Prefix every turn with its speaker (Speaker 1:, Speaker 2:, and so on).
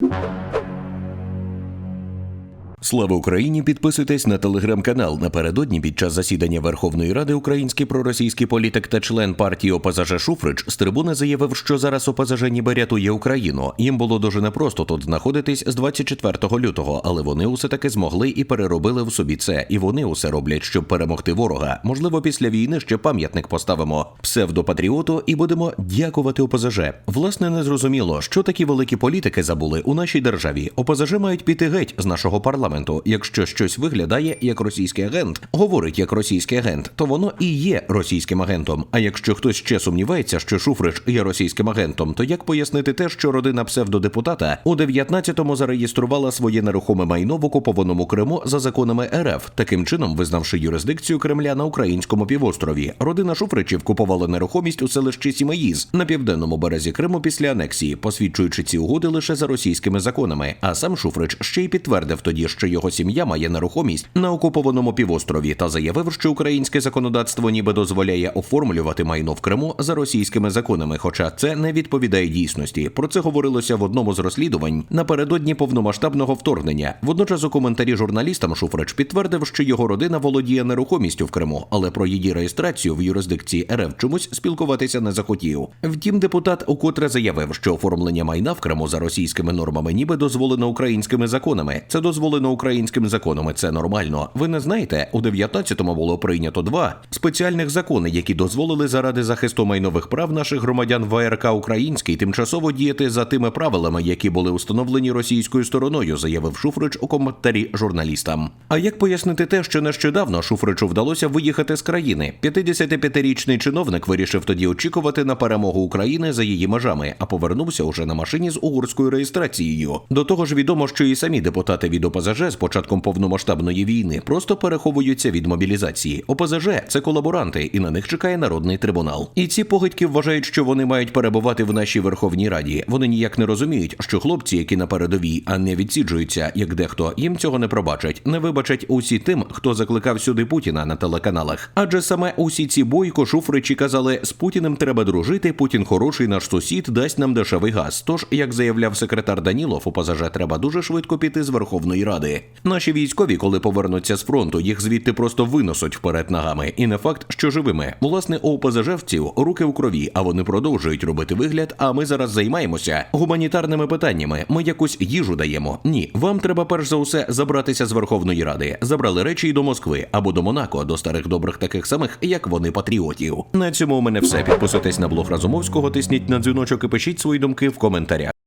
Speaker 1: you. Слава Україні! Підписуйтесь на телеграм-канал. Напередодні під час засідання Верховної Ради український проросійський політик та член партії ОПЗЖ Шуфрич з трибуни заявив, що зараз ОПЗЖ ніби рятує Україну. Їм було дуже непросто тут знаходитись з 24 лютого, але вони усе таки змогли і переробили в собі це. І вони усе роблять, щоб перемогти ворога. Можливо, після війни ще пам'ятник поставимо псевдопатріоту і будемо дякувати ОПЗЖ. Власне, не зрозуміло, що такі великі політики забули у нашій державі. ОПЗЖ мають піти геть з нашого парламенту. Якщо щось виглядає як російський агент, говорить як російський агент, то воно і є російським агентом. А якщо хтось ще сумнівається, що Шуфрич є російським агентом, то як пояснити те, що родина псевдодепутата у 19-му зареєструвала своє нерухоме майно в окупованому Криму за законами РФ, таким чином визнавши юрисдикцію Кремля на українському півострові. Родина Шуфричів купувала нерухомість у селищі Сімаїз на південному березі Криму після анексії, посвідчуючи ці угоди лише за російськими законами. А сам Шуфрич ще й підтвердив тоді, що його сім'я має нерухомість на окупованому півострові та заявив, що українське законодавство ніби дозволяє оформлювати майно в Криму за російськими законами, хоча це не відповідає дійсності. Про це говорилося в одному з розслідувань напередодні повномасштабного вторгнення. Водночас у коментарі журналістам Шуфрич підтвердив, що його родина володіє нерухомістю в Криму, але про її реєстрацію в юрисдикції РФ чомусь спілкуватися не захотів. Втім, депутат укотре заявив, що оформлення майна в Криму за російськими нормами ніби дозволено українськими законами. Це дозволено українськими законами. Це нормально. Ви не знаєте, у 19-му було прийнято два спеціальних закони, які дозволили заради захисту майнових прав наших громадян ВРК Український тимчасово діяти за тими правилами, які були установлені російською стороною, заявив Шуфрич у коментарі журналістам. А як пояснити те, що нещодавно Шуфричу вдалося виїхати з країни? 55-річний чиновник вирішив тоді очікувати на перемогу України за її межами, а повернувся уже на машині з угорською реєстрацією. До того ж, відомо, що і самі депутати від ОПЗЖ з початком повномасштабної війни просто переховуються від мобілізації. ОПЗЖ це колаборанти, і на них чекає народний трибунал. І ці погидьки вважають, що вони мають перебувати в нашій Верховній Раді. Вони ніяк не розуміють, що хлопці, які на передовій, а не відсіджуються, як дехто, їм цього не пробачать, не вибачать усі тим, хто закликав сюди Путіна на телеканалах. Адже саме усі ці бойко шуфричі казали, з Путіним треба дружити. Путін хороший наш сусід дасть нам дешевий газ. Тож, як заявляв секретар Данілов, у ПЗЖ треба дуже швидко піти з Верховної Ради. Наші військові, коли повернуться з фронту, їх звідти просто виносуть вперед ногами. І не факт, що живими. Власне, у ОПЗЖівців руки в крові, а вони продовжують робити вигляд. А ми зараз займаємося гуманітарними питаннями. Ми якусь їжу даємо. Ні, вам треба перш за усе забратися з Верховної Ради. Забрали речі й до Москви або до Монако, до старих добрих таких самих, як вони патріотів. На цьому у мене все. Підписуйтесь на блог Разумовського, тисніть на дзвіночок і пишіть свої думки в коментарях.